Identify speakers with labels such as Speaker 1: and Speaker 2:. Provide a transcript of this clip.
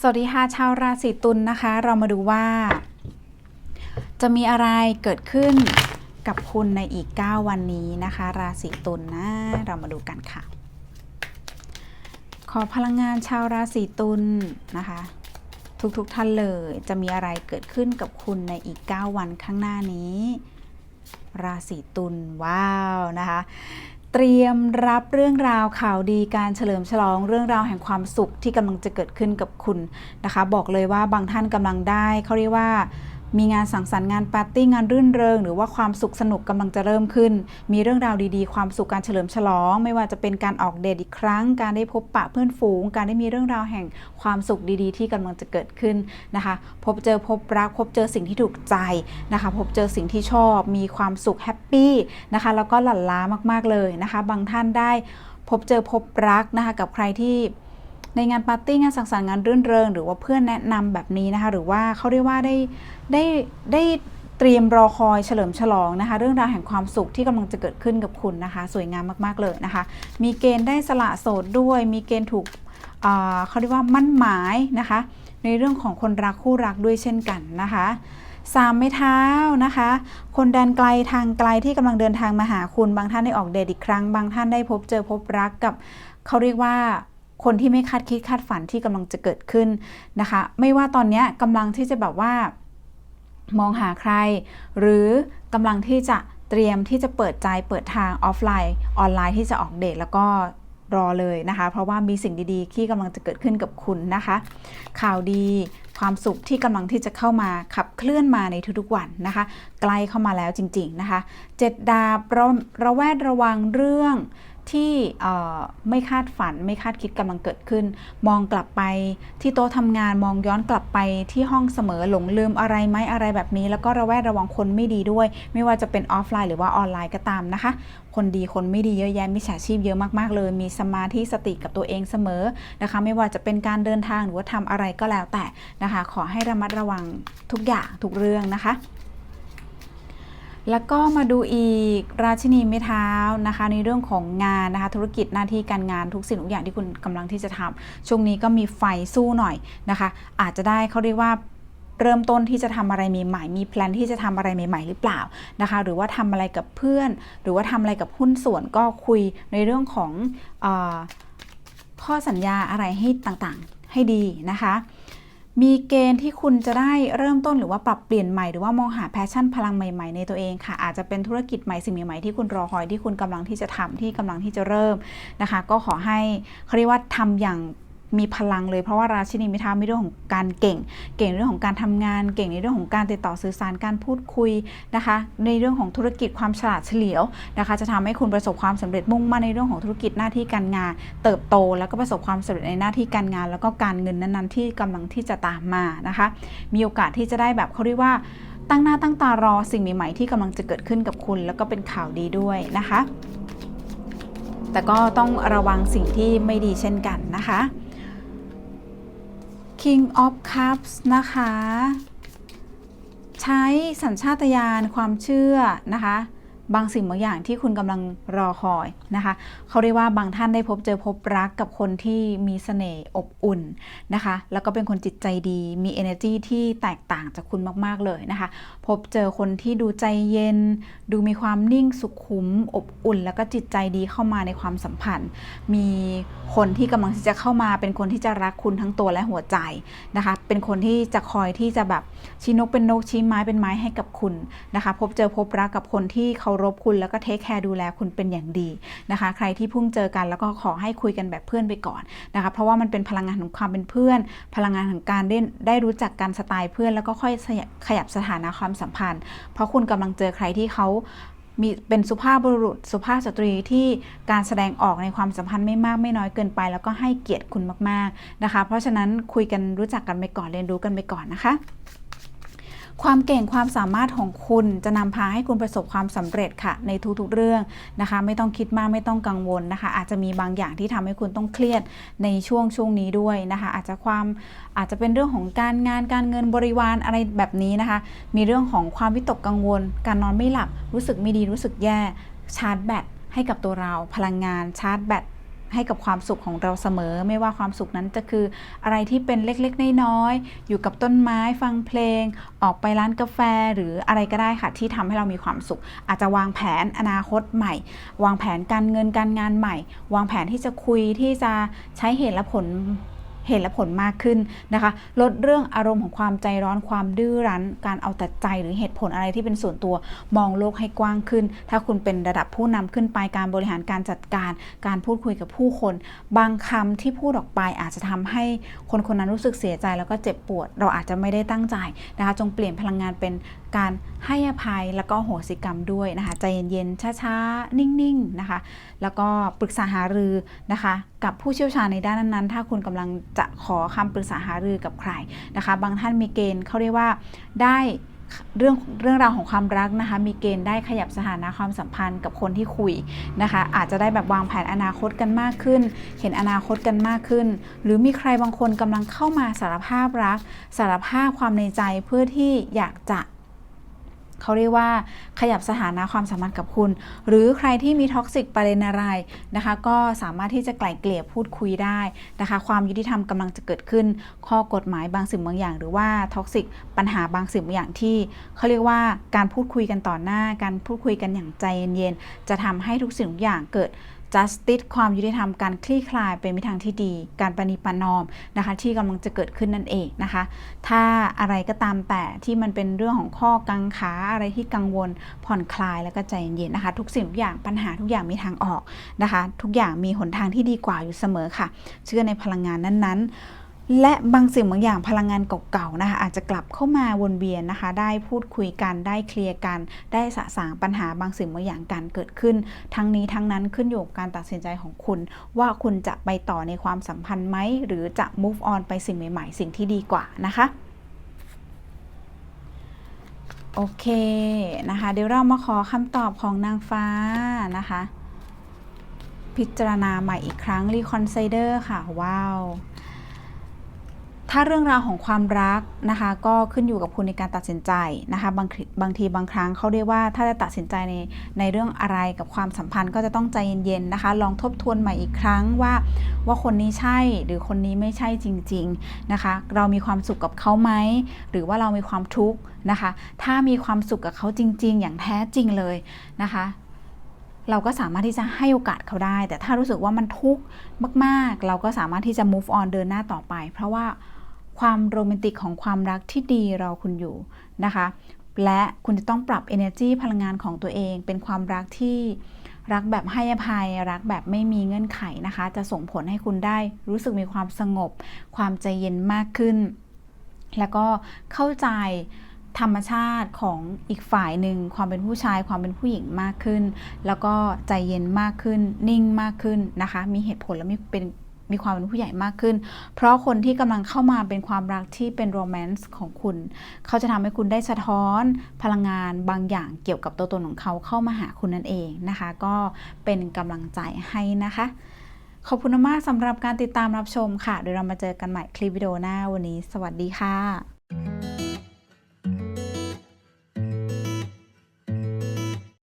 Speaker 1: สวัสดีค่ะชาวราศีตุลนะคะ เรามาดูว่า จะมีอะไรเกิดขึ้นกับคุณในอีก 9 วันนี้นะคะ ราศีตุลนะเรามาดูกันค่ะ ขอพลังงานชาวราศีตุลนะคะ ทุกๆทท่านเลยจะมีอะไรเกิดขึ้นกับคุณในอีก 9 วันข้างหน้านี้ ราศีตุลว้าวนะคะ เตรียมรับเรื่องราวข่าวดีการเฉลิมฉลองเรื่องราวแห่งความสุขที่กำลังจะเกิดขึ้นกับคุณนะคะ บอกเลยว่าบางท่านกำลังได้เขาเรียกว่า มีงานสังสรรค์งานปาร์ตี้งานรื่นเริง หรือว่าความสุขสนุกกำลังจะเริ่มขึ้น มีเรื่องราวดีๆ ความสุขการเฉลิมฉลอง ไม่ว่าจะเป็นการออกเดทอีกครั้ง การได้พบปะเพื่อนฝูง การได้มีเรื่องราวแห่งความสุขดีๆ ที่กำลังจะเกิดขึ้นนะคะ พบเจอพบรักพบเจอสิ่งที่ถูกใจนะคะ พบเจอสิ่งที่ชอบ มีความสุขแฮปปี้นะคะแล้วก็หลั่นล้ามากๆเลยนะคะ บางท่านได้พบเจอพบรักนะคะกับใครที่ ในงานปาร์ตี้งานสังสรรค์งานรื่นเริง หรือว่าเพื่อนแนะนำแบบนี้นะคะ หรือว่าเขาเรียกว่าได้ได้ได้เตรียมรอคอยเฉลิมฉลองนะคะ เรื่องราวแห่งความสุขที่กำลังจะเกิดขึ้นกับคุณนะคะ สวยงามมากๆเลยนะคะ มีเกณฑ์ได้สละโสดด้วย มีเกณฑ์ถูกเขาเรียกว่ามั่นหมายนะคะ ในเรื่องของคนรักคู่รักด้วยเช่นกันนะคะสามไม้เท้านะคะ คนแดนไกลทางไกลที่กำลังเดินทางมาหาคุณ บางท่านได้ออกเดทอีกครั้ง บางท่านได้พบเจอพบรักกับเขาเรียกว่า คนที่ไม่คาดคิดคาดฝันที่กำลังจะเกิดขึ้นนะคะ ไม่ว่าตอนนี้กำลังที่จะแบบว่ามองหาใคร หรือกำลังที่จะเตรียมที่จะเปิดใจเปิดทางออฟไลน์ ออนไลน์ที่จะออกเดทแล้วก็รอเลยนะคะ เพราะว่ามีสิ่งดีๆ ที่กำลังจะเกิดขึ้นกับคุณนะคะ ข่าวดีความสุขที่กำลังที่จะเข้ามาขับเคลื่อนมาในทุกๆวันนะคะ ใกล้เข้ามาแล้วจริง ๆนะคะ เจ็ดดาบระระแวดระวังเรื่อง ที่ไม่คาดฝันไม่คาดคิดกำลังเกิดขึ้น มองกลับไปที่โต๊ะทำงานมองย้อนกลับไปที่ห้องเสมอหลงลืมอะไรไหมอะไรแบบนี้ แล้วก็ระแวดระวังคนไม่ดีด้วย ไม่ว่าจะเป็นออฟไลน์หรือว่าออนไลน์ก็ตามนะคะ คนดีคนไม่ดีเยอะแยะมิจฉาชีพเยอะมากๆเลย มีสมาธิสติกับตัวเองเสมอนะคะ ไม่ว่าจะเป็นการเดินทางหรือว่าทำอะไรก็แล้วแต่นะคะ ขอให้ระมัดระวังทุกอย่างทุกเรื่องนะคะ แล้วก็มาดูอีกราชินีไม้เท้านะคะ ในเรื่องของงานนะคะ ธุรกิจหน้าที่การงานทุกสิ่งทุกอย่างที่คุณกำลังที่จะทำช่วงนี้ก็มีไฟสู้หน่อยนะคะ อาจจะได้เขาเรียกว่าเริ่มต้นที่จะทำอะไรใหม่ๆ มีแพลนที่จะทำอะไรใหม่ ๆ หรือเปล่านะคะ หรือว่าทำอะไรกับเพื่อน หรือว่าทำอะไรกับหุ้นส่วนก็คุยในเรื่องของออข้อสัญญาอะไรให้ต่างๆ ให้ดีนะคะ มีเกณฑ์ที่คุณจะได้เริ่มต้นหรือว่าปรับเปลี่ยนใหม่หรือว่ามองหาแพชชั่นพลังใหม่ๆในตัวเองค่ะ อาจจะเป็นธุรกิจใหม่สิ่งใหม่ๆที่คุณรอคอยที่คุณกำลังที่จะทำที่กำลังที่จะเริ่มนะคะ ก็ขอให้เขาเรียกว่าทำอย่าง มีพลังเลยเพราะว่าราชินีมิทามีเรื่องของการเก่ง เก่งในเรื่องของการทำงาน เก่งในเรื่องของการติดต่อสื่อสารการพูดคุยนะคะ ในเรื่องของธุรกิจความฉลาดเฉลียวนะคะ จะทำให้คุณประสบความสำเร็จมุ่งมั่นในเรื่องของธุรกิจหน้าที่การงาน เติบโต แล้วก็ประสบความสำเร็จในหน้าที่การงาน แล้วก็การเงินนั้นๆ ที่กำลังที่จะตามมานะคะ มีโอกาสที่จะได้แบบเขาเรียกว่าตั้งหน้าตั้งตารอสิ่งใหม่ๆที่กำลังจะเกิดขึ้นกับคุณ แล้วก็เป็นข่าวดีด้วยนะคะ แต่ก็ต้องระวังสิ่งที่ไม่ดีเช่นกันนะคะ King of Cups นะคะ ใช้สัญชาตญาณความเชื่อนะคะ บางสิ่งบางอย่างที่คุณกำลังรอคอยนะคะ เขาเรียกว่าบางท่านได้พบเจอพบรักกับคนที่มีเสน่ห์อบอุ่นนะคะ แล้วก็เป็นคนจิตใจดี มี energy ที่แตกต่างจากคุณมากๆเลยนะคะ พบเจอคนที่ดูใจเย็น ดูมีความนิ่งสุขุมอบอุ่น แล้วก็จิตใจดีเข้ามาในความสัมพันธ์ มีคนที่กำลังจะเข้ามา เป็นคนที่จะรักคุณทั้งตัวและหัวใจนะคะ เป็นคนที่จะคอยที่จะแบบชี้นกเป็นนกชี้ไม้เป็นไม้ให้กับคุณนะคะ พบเจอพบรักกับคนที่เคารพคุณแล้วก็เทคแคร์ดูแลคุณเป็นอย่างดีนะคะ ใครที่เพิ่งเจอกันแล้วก็ขอให้คุยกันแบบเพื่อนไปก่อนนะคะเพราะว่ามันเป็นพลังงานของความเป็นเพื่อน พลังงานของการได้ได้รู้จักกันสไตล์เพื่อน แล้วก็ค่อยขยับสถานะความสัมพันธ์ เพราะคุณกำลังเจอใครที่เขามีเป็นสุภาพบุรุษสุภาพสตรีที่การแสดงออกในความสัมพันธ์ไม่มากไม่น้อยเกินไป แล้วก็ให้เกียรติคุณมากๆนะคะ เพราะฉะนั้นคุยกันรู้จักกันไปก่อนเรียนรู้กันไปก่อนนะคะ ความเก่งความสามารถของคุณจะนำพาให้คุณประสบความสำเร็จค่ะ ในทุกๆเรื่องนะคะ ไม่ต้องคิดมากไม่ต้องกังวลนะคะ อาจจะมีบางอย่างที่ทำให้คุณต้องเครียดในช่วงช่วงนี้ด้วยนะคะ อาจจะความอาจจะเป็นเรื่องของการงานการเงินบริวารอะไรแบบนี้นะคะ มีเรื่องของความวิตกกังวล การนอนไม่หลับรู้สึกไม่ดีรู้สึกแย่ชาร์จแบตให้กับตัวเราพลังงานชาร์จแบต ให้กับความสุขของเราเสมอ ไม่ว่าความสุขนั้นจะคืออะไรที่เป็นเล็กๆน้อยๆอยู่กับต้นไม้ฟังเพลง ออกไปร้านกาแฟหรืออะไรก็ได้ค่ะ ที่ทำให้เรามีความสุข อาจจะวางแผนอนาคตใหม่ วางแผนการเงินการงานใหม่ วางแผนที่จะคุยที่จะใช้เหตุและผล เหตุและผลมากขึ้นนะคะ ลดเรื่องอารมณ์ของความใจร้อนความดื้อรั้น การเอาแต่ใจหรือเหตุผลอะไรที่เป็นส่วนตัวมองโลกให้กว้างขึ้น ถ้าคุณเป็นระดับผู้นำขึ้นไปการบริหารการจัดการ การพูดคุยกับผู้คน บางคำที่พูดออกไปอาจจะทำให้คนคนนั้นรู้สึกเสียใจแล้วก็เจ็บปวด เราอาจจะไม่ได้ตั้งใจนะคะจงเปลี่ยนพลังงานเป็นการให้อภัยแล้วก็โหสิกรรมด้วยนะคะ ใจเย็นๆ ช้าๆ นิ่งๆ นะคะ แล้วก็ปรึกษาหารือนะคะ กับผู้เชี่ยวชาญในด้านนั้นๆ ถ้าคุณกำลังจะขอคำปรึกษาหารือกับใครนะคะ บางท่านมีเกณฑ์เขาเรียกว่าได้เรื่องเรื่องราวของความรักนะคะ มีเกณฑ์ได้ขยับสถานะความสัมพันธ์กับคนที่คุยนะคะ อาจจะได้แบบวางแผนอนาคตกันมากขึ้น เห็นอนาคตกันมากขึ้น หรือมีใครบางคนกำลังเข้ามาสารภาพรัก สารภาพความในใจเพื่อที่อยากจะ เขาเรียกว่าขยับสถานะความสัมพันธ์กับคุณ หรือใครที่มีท็อกซิกประเด็นอะไรนะคะ ก็สามารถที่จะไกล่เกลี่ยพูดคุยได้นะคะ ความยุติธรรมกำลังจะเกิดขึ้น ข้อกฎหมายบางสิ่งบางอย่าง หรือว่าท็อกซิกปัญหาบางสิ่งบางอย่างที่เขาเรียกว่าการพูดคุยกันต่อหน้า การพูดคุยกันอย่างใจเย็นๆจะทำให้ทุกสิ่งทุกอย่างเกิด justice ความยุติธรรมการคลี่คลายเป็นไปทางที่ดี การปณีปนอมนะคะ ที่กำลังจะเกิดขึ้นนั่นเองนะคะ ถ้าอะไรก็ตามแต่ที่มันเป็นเรื่องของข้อกังขาอะไรที่กังวลผ่อนคลายแล้วก็ใจเย็นๆนะคะ ทุกสิ่งทุกอย่างปัญหาทุกอย่างมีทางออกนะคะ ทุกอย่างมีหนทางที่ดีกว่าอยู่เสมอค่ะ เชื่อในพลังงานนั้นๆ และบางสิ่งบางอย่างพลังงานเก่าๆนะคะอาจจะกลับเข้ามาวนเวียนนะคะ ได้พูดคุยกันได้เคลียร์กัน ได้สะสางปัญหาบางสิ่งบางอย่างกันเกิดขึ้น ทั้งนี้ทั้งนั้นขึ้นอยู่กับการตัดสินใจของคุณ ว่าคุณจะไปต่อในความสัมพันธ์ไหมหรือจะ move on ไปสิ่งใหม่ ๆ สิ่งที่ดีกว่านะคะโอเคนะคะ เดี๋ยวเรามาขอคำตอบของนางฟ้านะคะ พิจารณาใหม่อีกครั้ง reconsider ค่ะ ว้าว ถ้าเรื่องราวของความรักนะคะ ก็ขึ้นอยู่กับคุณในการตัดสินใจนะคะบางบางทีบางครั้งเขาเรียกว่าถ้าจะตัดสินใจในในเรื่องอะไรกับความสัมพันธ์ก็จะต้องใจเย็นๆนะคะ ลองทบทวนใหม่อีกครั้งว่า ว่าคนนี้ใช่หรือคนนี้ไม่ใช่จริง ๆนะคะ เรามีความสุขกับเขาไหมหรือว่าเรามีความทุกข์นะคะ ถ้ามีความสุขกับเขาจริง ๆ อย่างแท้จริงเลยนะคะเราก็สามารถที่จะให้โอกาสเขาได้ แต่ถ้ารู้สึกว่ามันทุกข์มาก ๆ เราก็สามารถที่จะ move on เดินหน้าต่อไป เพราะว่า ความโรแมนติกของความรักที่ดีรอคุณอยู่นะคะ และคุณจะต้องปรับ energy พลังงานของตัวเอง เป็นความรักที่รักแบบให้อภัย รักแบบไม่มีเงื่อนไขนะคะ จะส่งผลให้คุณได้รู้สึกมีความสงบ ความใจเย็นมากขึ้น แล้วก็เข้าใจธรรมชาติของอีกฝ่ายหนึ่ง ความเป็นผู้ชายความเป็นผู้หญิงมากขึ้น แล้วก็ใจเย็นมากขึ้น นิ่งมากขึ้นนะคะ มีเหตุผลและมีเป็น มีความเป็นผู้ใหญ่มากขึ้น เพราะคนที่กำลังเข้ามาเป็นความรักที่เป็นโรแมนต์ของคุณ เขาจะทำให้คุณได้สะท้อนพลังงานบางอย่างเกี่ยวกับตัวตนของเขาเข้ามาหาคุณนั่นเองนะคะ ก็เป็นกำลังใจให้นะคะ ขอบคุณมากสำหรับการติดตามรับชมค่ะ เดี๋ยวเรามาเจอกันใหม่คลิปวิดีโอหน้าวันนี้ สวัสดีค่ะ